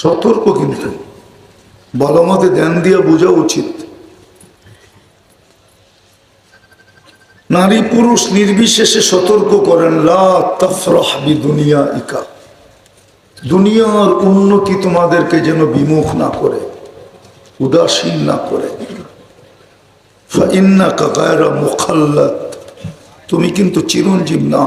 সতর্ক কিন্তু। ভালো মতে ধ্যান দিয়ে বোঝা উচিত। নারী পুরুষ নির্বিশেষে সতর্ক করেন, লা দুনিয়া ইকা দুনিয়ার উন্নতি তোমাদেরকে যেন বিমুখ না করে, উদাসীন না করে। ফাইন্না কাকায়রা মুখাল্লাত তুমি কিন্তু চিরঞ্জীব না।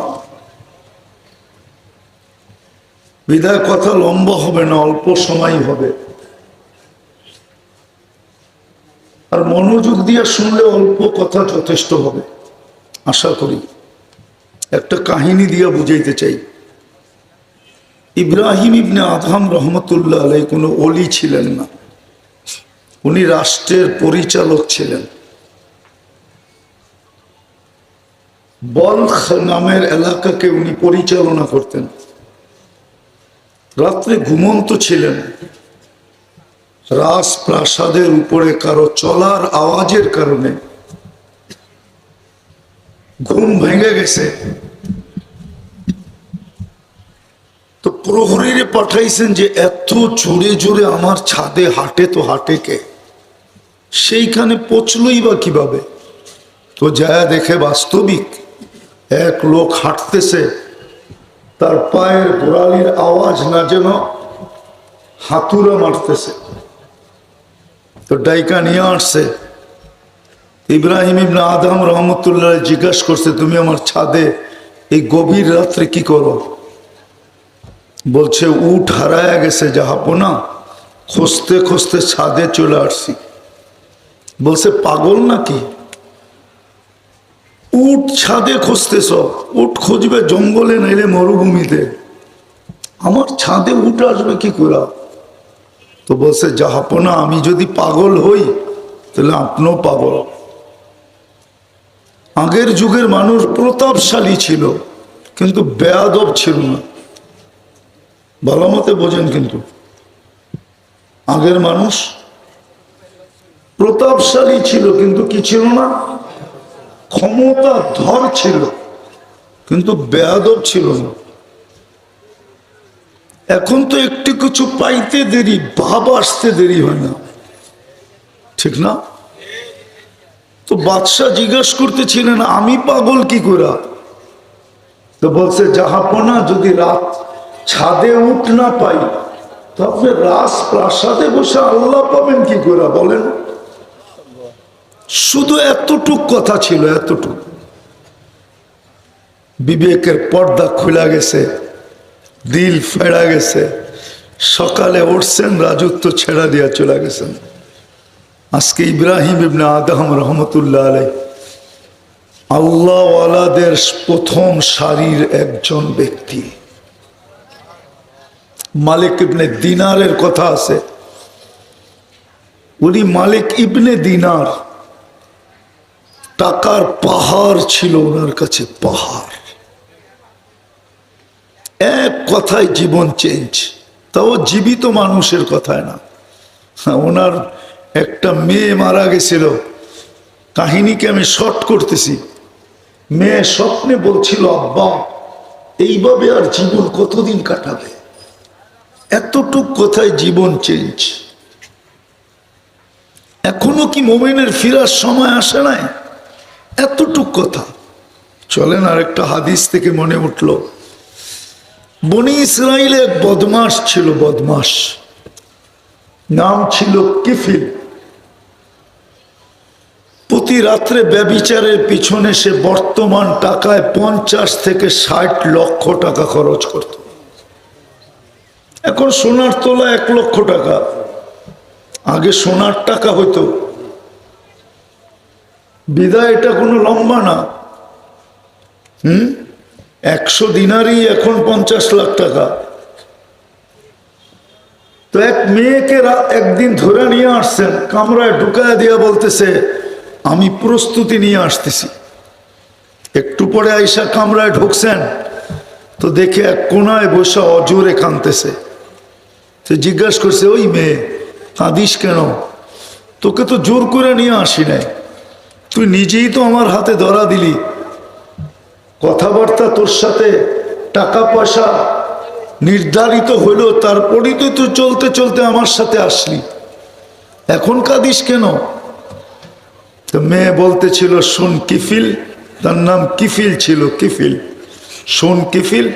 বিদায় কথা লম্বা হবে না, অল্প সময় হবে। আর মনোযোগ দিয়ে শুনলে অল্প কথা যথেষ্ট হবে। আশা করি একটা কাহিনী দিয়া বুঝাইতে চাই। ইব্রাহিম ইবনে আদহাম রহমতুল্লাহ আলাই কোনো অলি ছিলেন না। উনি রাষ্ট্রের পরিচালক ছিলেন। বলখ নামের এলাকাকে উনি পরিচালনা করতেন। রাত্রে ঘুমন্ত ছিলেন। রাজপ্রাসাদের উপরে কারও চলার আওয়াজের কারণে ঘুম ভেঙে গেছে। তো প্রহরীরে পাঠাইছেন যে, এত জোরে জোরে আমার ছাদে হাঁটে তো হাঁটে কে? সেইখানে পচলই বা কীভাবে? তো যায় দেখে বাস্তবিক এক লোক হাঁটতেছে। তার পায়ের গোড়ালির আওয়াজ না যেন হাতুরা মারতেছে। তো ডাইকা নিয়ে আসছে। ইব্রাহিম ইবনা আদম রহমতুল্লাহ জিজ্ঞাসা করছে, তুমি আমার ছাদে এই গভীর রাত্রে কি করো? বলছে উঠ হারায় গেছে যাহাপনা খুঁজতে খুঁজতে ছাদে চলে আসছি। বলছে, পাগল নাকি? উট ছাদে খুঁজতেছ উট খুঁজবে জঙ্গলে, নাইলে মরুভূমিতে। আমার ছাদে উঠ আসবে কি করে? তো বলছে যাহাপনা আমি যদি পাগল হই, তাহলে আপনিও পাগল। আগের যুগের মানুষ প্রতাপশালী ছিল, কিন্তু বেয়াদব ছিল না। ভালো মতে বোঝেন কিন্তু। আগের মানুষ প্রতাপশালী ছিল, কিন্তু কি ছিল না? ক্ষমতা ধর ছিল, কিন্তু বেয়াদব ছিল না। এখন তো একটু কিছু পাইতে দেরি, ভাব আসতে দেরি হয় না। ঠিক না? তো বাদশাহ জিজ্ঞাস করতেছিলেন, আমি পাগল কি করে? তো বলছে, জাহাপনা যদি রাত ছাদে উঠ না পাই তো আপনি রাস প্রাসাদে বসে আল্লাহ পাবেন কি করে, বলেন। শুধু এতটুক কথা ছিল, এতটুক। বিবেকের পর্দা খোলা গেছে, দিল ফেরা গেছে, সকালে উঠছেন, রাজত্ব ছেড়া দিয়া চলে গেছেন। আজকে ইব্রাহিম ইবনে আদম রহমতুল্লাহ আলাই আল্লাহওয়ালাদের প্রথম সারির একজন ব্যক্তি। মালিক ইবনে দিনারের কথা আছে। উনি মালিক ইবনে দিনার। টাকার পাহাড় ছিল ওনার কাছে পাহাড়। এক কথায় জীবন চেঞ্জ তাও জীবিত মানুষের কথায় না। হ্যাঁ, ওনার একটা মেয়ে মারা গেছিল। কাহিনীকে আমি শর্ট করতেছি। মেয়ে স্বপ্নে বলছিল আব্বা এইভাবে আর জীবন কতদিন কাটাবে? এতটুক কথায় জীবন চেঞ্জ এখনও কি মোমেনের ফিরার সময় আসে নাই? এতটুক কথা। চলেন আর একটা হাদিস থেকে মনে উঠল। বনি ইসরায়েলে এক বদমাস ছিল, বদমাস। নাম ছিল কিফিল। প্রতি রাত্রে ব্যবিচারের পিছনে সে বর্তমান টাকায় পঞ্চাশ থেকে ষাট লক্ষ টাকা খরচ করত। এখন সোনার তোলা এক লক্ষ টাকা। আগে সোনার টাকা হইতো। বিদায় এটা কোনো লম্বা না। হুম? একশো দিনারই এখন পঞ্চাশ লাখ টাকা। তো এক মেয়েকে একদিন ধরে নিয়ে আসছেন, কামরায় ঢুকায় দিয়া বলতেছে, আমি প্রস্তুতি নিয়ে আসতেছি। একটু পরে আইসা কামরায় ঢুকছেন, তো দেখে এক কোনায় বসে অজোরে কাঁদতেছে। তো জিজ্ঞাসা করছে, ওই মেয়ে, কাঁদিস কেন? তোকে তো জোর করে নিয়ে আসি নাই। তুই নিজেই তো আমার হাতে ধরা দিলি। কথাবার্তা তোর সাথে, টাকা পয়সা নির্ধারিত হইল তারপরেই তো তুই চলতে চলতে আমার সাথে আসলি। এখন কাঁদিস কেন? তো মেয়ে বলতেছিল, শোন কিফিল। তার নাম কিফিল ছিল, কিফিল। শোন কিফিল,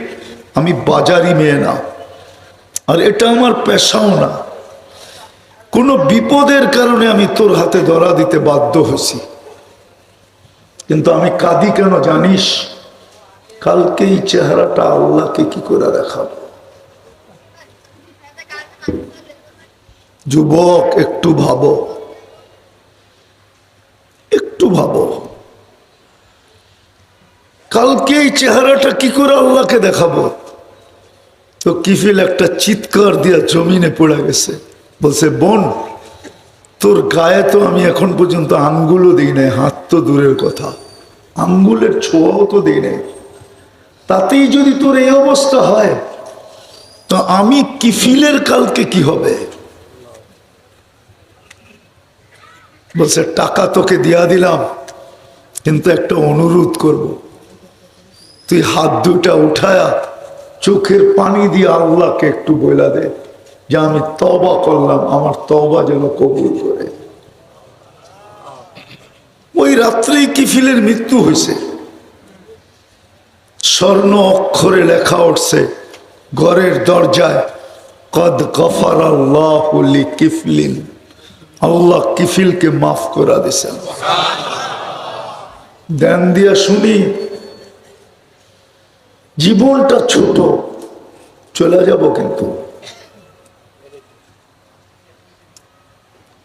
আমি বাজারি মেয়ে না। আর এটা আমার পেশাও না। কোনো বিপদের কারণে আমি তোর হাতে ধরা দিতে বাধ্য হয়েছি। কিন্তু আমি কাঁদি কেন জানিস? কালকে এই চেহারাটা আল্লাহকে কি করে দেখাবো? যুবক, একটু ভাবো। একটু ভাবো। কালকে এই চেহারাটা কি করে আল্লাহকে দেখাবো? তো কিফিল একটা চিৎকার দিয়া জমিনে পড়ে গেছে। বলছে, বোন তোর গায়ে তো আমি এখন পর্যন্ত আঙ্গুলও দিই নাই, হাত তো দূরের কথা। আঙ্গুলের ছোঁয়াও তো দিই নাই। তাতেই যদি তোর এই অবস্থা হয়, তো আমি কিফিলের কালকে কি হবে? বলছে, টাকা তোকে দিয়া দিলাম, কিন্তু একটা অনুরোধ করব। তুই হাত দুটা উঠায়া, চোখের পানি দিয়ে আল্লাহকে একটু বইলা দে। যে আমি তবা করলাম, আমার তবা যেন কবুল করে। ওই রাত্রেই কিফিলের মৃত্যু হয়েছে। স্বর্ণ অক্ষরে লেখা উঠছে, ঘরের দরজায়, কদ গফার আল্লাহ কিফলিন আল্লাহ কিফিলকে মাফ করা দিছেন দেন দিয়া শুনি, জীবনটা ছোট, চলে যাব কিন্তু।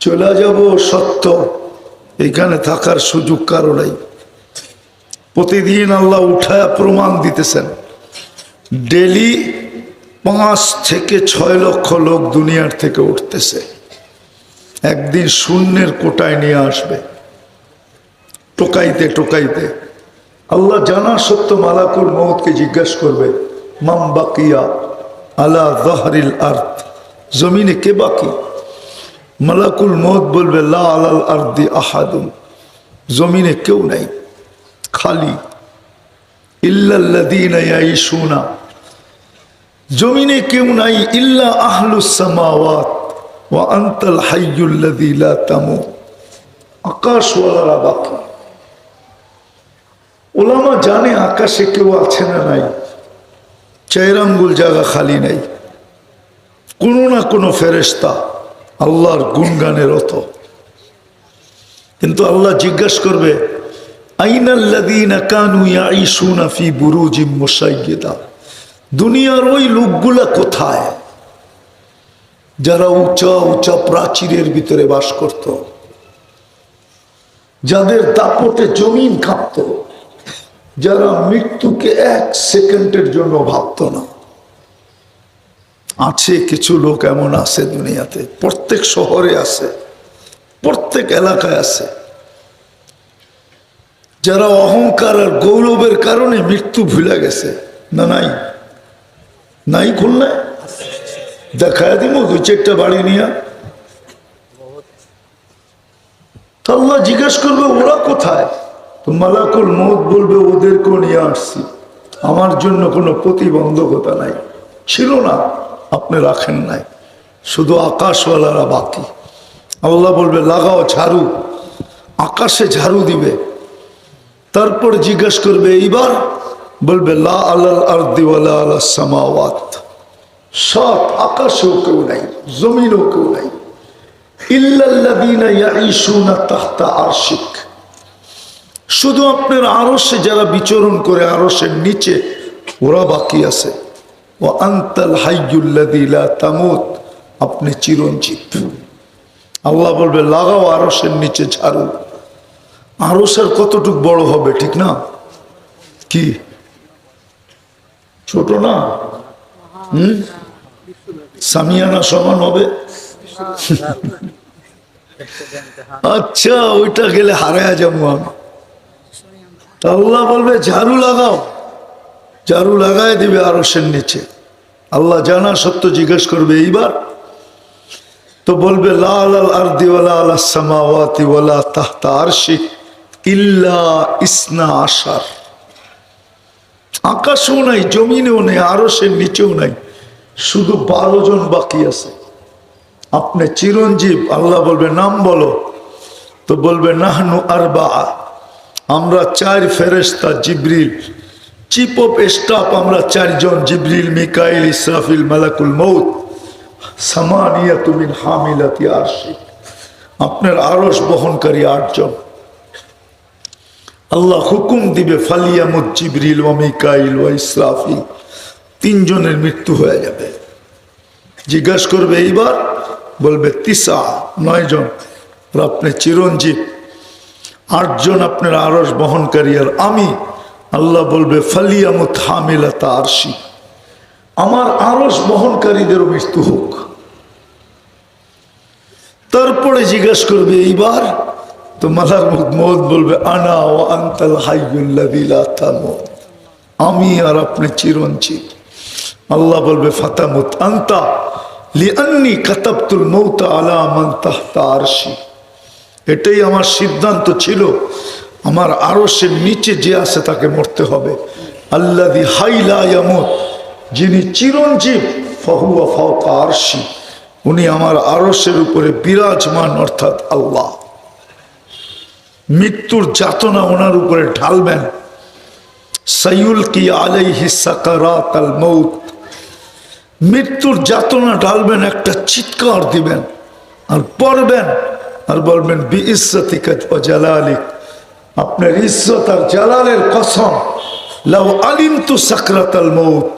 চলে যাব সত্য। এখানে থাকার সুযোগ কারও নাই। প্রতিদিন আল্লাহ উঠায় প্রমাণ দিতেছেন। ডেলি পাঁচ থেকে ছয় লক্ষ লোক দুনিয়ার থেকে উঠতেছে। একদিন শূন্যের কোটায় নিয়ে আসবে। টোকাইতে টোকাইতে। আল্লাহ জানা সত্য মালাকুল মৌতকে জিজ্ঞাসা করবে মাম বাকিয়া আলা জাহরিল আর্থ জমিনে কে বাকি? মালাকুল মত বলবে, লা আলাল আর্দি আহাদুন। জমিনে কেউ নাই, খালি। ইয়াইশুনা জমিনে কেউ নাই, ইল্লা আহলুস সামাওয়াত। ওয়া আনতাল হাইয়ুল্লাযী লা তামুত। আকাশওয়ালারা বাকি। ওলামা জানে আকাশে কেউ আছে না নাই। চার আঙ্গুল জায়গা খালি নাই। কোনো না কোনো ফেরেস্তা আল্লাহর গুনগানের অত কিন্তু আল্লাহ জিজ্ঞাসা করবে দুনিয়ার ওই লোকগুলা কোথায়? যারা উঁচা উঁচা প্রাচীরের ভিতরে বাস করত। যাদের দাপটে জমিন কাঁপত। যারা মৃত্যুকে এক সেকেন্ডের জন্য ভাবত না। আছে, কিছু লোক এমন আছে দুনিয়াতে। প্রত্যেক শহরে আছে, প্রত্যেক এলাকায় আছে। যারা অহংকার আর গৌরবের কারণে মৃত্যু ভুলে গেছে। না, নাই? নাই খুলনায়? দেখায় দিব দুই চারটা বাড়ি নিয়ে। আল্লাহ জিজ্ঞেস করবে, ওরা কোথায়? তো মালাকুল মত বলবে ওদেরকেও নিয়ে আসছি আমার জন্য কোনো প্রতিবন্ধকতা নাই। ছিল না। আপনি রাখেন নাই। শুধু আকাশওয়ালারা বাকি। আল্লাহ বলবে, লাগাও ঝাড়ু। আকাশে ঝাড়ু দিবে। তারপর জিজ্ঞেস করবে, এইবার? বলবে, লা আল্লাহ আর্দিওয়ালা আল্লাহ সামাওয়াত। সব আকাশেও কেউ নাই, জমিনও কেউ নাই। শুধু আপনার আরশে যারা বিচরণ করে, আরশের নিচে ওরা বাকি আছে। ও আন্তাল হাইয়ুল্লাযী লা তামুত, আপনি চিরঞ্জীব। আল্লাহ বলবে, লাগাও আরশের নিচে ঝাড়ু। আরশের কতটুক বড় হবে, ঠিক না? কি? ছোট না? হুম? সামিয়ানা সমান হবে? আচ্ছা ওইটা গেলে হারায়া যাব আমি। আল্লাহ বলবে, ঝাড়ু লাগাও। ঝাড়ু লাগাই দিবে আরসের নিচে। আল্লাহ জানা সত্য জিজ্ঞেস করবে, এইবার? তো বলবে, লাল আল আর সামাওয়াতি ওয়ালা তাহতা আরশিক ইল্লা ইসনা আশার। আকাশও নাই, জমিনেও নেই আরসের নিচেও নাই, শুধু বারো জন বাকি আছে। আপনি চিরঞ্জীব, আল্লাহ বলবে, নাম বলো। তো বলবে, নাহনু আরবা আমরা চার ফেরেস্তা জিব্রিল চিফ অফ স্টাফ আমরা চারজন, জিব্রিল, মিকাইল, ইসরাফিল, মালাকুল মৌত সামানিয়া তুমিন হামিলাতি আরশি। আপনার আরস বহনকারী আটজন। আল্লাহ হুকুম দিবে ফালিয়ামুদ জিবরিল ও মিকাইল ও ইসরাফিল। তিনজনের মৃত্যু হয়ে যাবে। জিজ্ঞাসা করবে, এইবার? বলবে, তিসা নয় জন আপনি চিরঞ্জীব। আটজন আপনার আরস বহনকারী আর আমি। আল্লাহ বলবে আরশি। আমার আরস বহনকারীদেরও মৃত্যু হোক। তারপরে জিজ্ঞাসা করবে, এইবার? তো মাথার মত বলবে, আনা ও আন্তাল হাইগুল্লাদিলা তামুত। আমি আর আপনি চিরঞ্জীব। আল্লাহ বলবে, ফাতামুত আন্তা লিআন্নি কাতাবতুল মৌতা আলা মান তাহতা আরশি। এটাই আমার সিদ্ধান্ত ছিল। আমার আরশের নিচে যে আছে তাকে মরতে হবে। আল্লাদি হাইলা ইয়ামুত, যিনি চিরঞ্জীব, ফাহুয়া ফাওকা আরশি। উনি আমার আরশের উপরে বিরাজমান, অর্থাৎ আল্লাহ। মৃত্যুর যাতনা ওনার উপরে ঢালবেন। সাইউল কি আলাইহি সাকারাত আল মৌত মৃত্যুর যাতনা ঢালবেন, একটা চিৎকার দিবেন। আর পড়বেন, আর বলবেন বি ওয়া জালালিক। আপনার ইজ্জত আর জালালের কসম। লাউ আলিমতু সাকরাতাল মৌত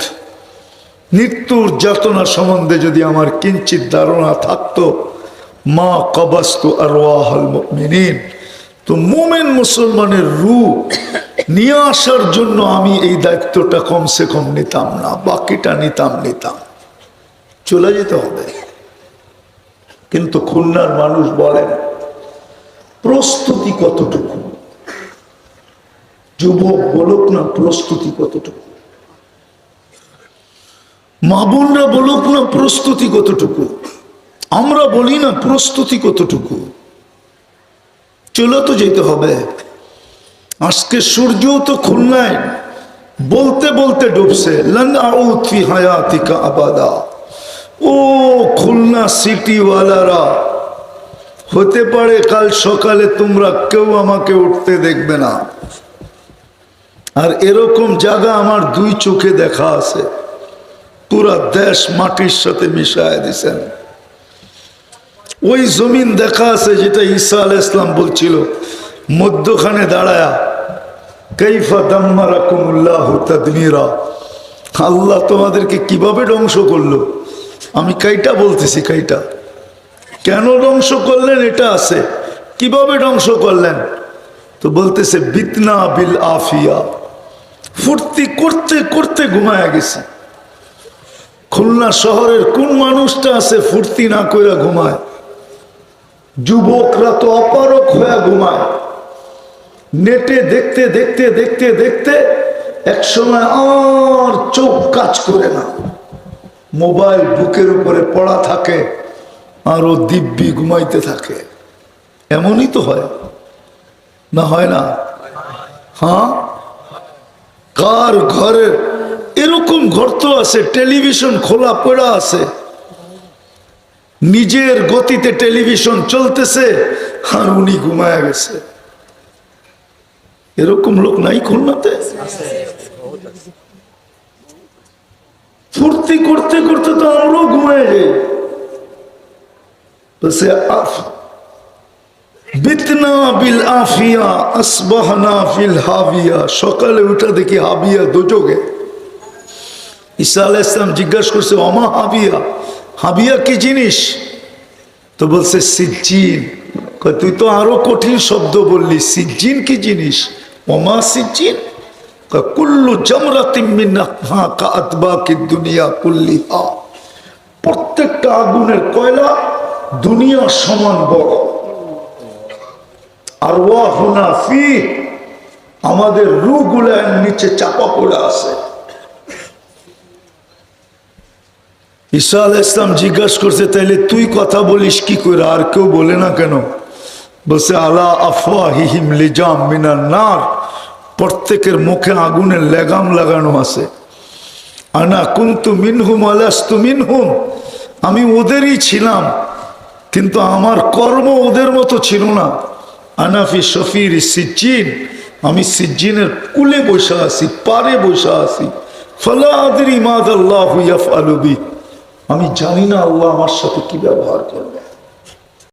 মৃত্যুর যাতনা সম্বন্ধে যদি আমার কিঞ্চিত ধারণা থাকতো, মা কবাস্তু আর তো মোমেন মুসলমানের রু নিয়ে আসার জন্য আমি এই দায়িত্বটা কমসে কম নিতাম না, বাকিটা নিতাম নিতাম। চলে যেতে হবে। কিন্তু খুলনার মানুষ বলেন, প্রস্তুতি কতটুকু? যুবক বলুক না, প্রস্তুতি কতটুকু? মা বোনরা বলুক না, প্রস্তুতি কতটুকু? আমরা বলি না, প্রস্তুতি কতটুকু? চলে তো যেতে হবে। আজকে সূর্যও তো খুলনায়। বলতে বলতে ডুবছে। হায়াতিকা আবাদা। ও খুলনা সিটিওয়ালারা, হতে পারে কাল সকালে তোমরা কেউ আমাকে উঠতে দেখবে না। আর এরকম জায়গা আমার দুই চোখে দেখা আছে। পুরা দেশ মাটির সাথে মিশায় দিছেন। ওই জমিন দেখা আছে যেটা ঈসা আল ইসলাম বলছিল, মধ্যখানে দাঁড়ায়া কৈফা দাম্মারাকুমুল্লাহ তাদমিরা। আল্লাহ তোমাদেরকে কীভাবে ধ্বংস করল? আমি কাইটা বলতেছি কাইটা। কেন ধ্বংস করলেন? এটা আছে। কীভাবে ধ্বংস করলেন? তো বলতেছে, বিতনা বিল আফিয়া। ফুর্তি করতে করতে ঘুমায়া গেছি। খুলনা শহরের কোন মানুষটা আছে ফুর্তি না কইরা ঘুমায়? যুবকরা তো অপারক হয়ে ঘুমায়। নেটে দেখতে দেখতে দেখতে দেখতে এক সময় আর চোখ কাজ করে না। মোবাইল বুকের উপরে পড়া থাকে, আর দিব্যি ঘুমাইতে থাকে। এমনই তো হয়। না হয় না? হ্যাঁ? কার ঘরে এরকম ঘর তো আছে, টেলিভিশন খোলা পড়া আছে। নিজের গতিতে টেলিভিশন চলতেছে আর উনি ঘুমায় গেছে। এরকম লোক নাই খুলনাতে? ফুর্তি করতে করতে তো আমরাও ঘুমায় যাই সে বিতনা বিল আফিয়া, আসবাহনা ফিল হাবিয়া। সকালে উঠা দেখি হাবিয়া দুযোগে ঈসা আলাহ ইসলাম জিজ্ঞাসা করছে, অমা হাবিয়া হাবিয়া কি জিনিস? তো বলছে, সিজ্জিন। তুই তো আরও কঠিন শব্দ বললি, সিজ্জিন কি জিনিস? অমা সিজ্জিন? কুল্লু জামরাতিম মিন আফহাকা আতবাকি দুনিয়া কুল্লিহা। প্রত্যেকটা আগুনের কয়লা দুনিয়া সমান বড়। আর ওয়াহুনা ফি, আমাদের রুগুলা এর নিচে চাপা পড়ে আছে। ঈসা আল ইসলাম জিজ্ঞাসা করছে, তাইলে তুই কথা বলিস কি করে? আর কেউ বলে না কেন? বলছে, আলা আফওয়া হিহিম লিজাম মিনার নার, প্রত্যেকের মুখে আগুনের লেগাম লাগানো আছে। আনা কুন্তু মিনহুম আলাস্তু মিনহুম। আমি ওদেরই ছিলাম, কিন্তু আমার কর্ম ওদের মতো ছিল না। আনাফি শফির সিজ্জিন। আমি সিজ্জিনের কুলে বসে আছি, পারে বসে আছি। ফলা আদরি মাদ আল্লাহ আমি জানি না আল্লাহ আমার সাথে কি ব্যবহার করবে।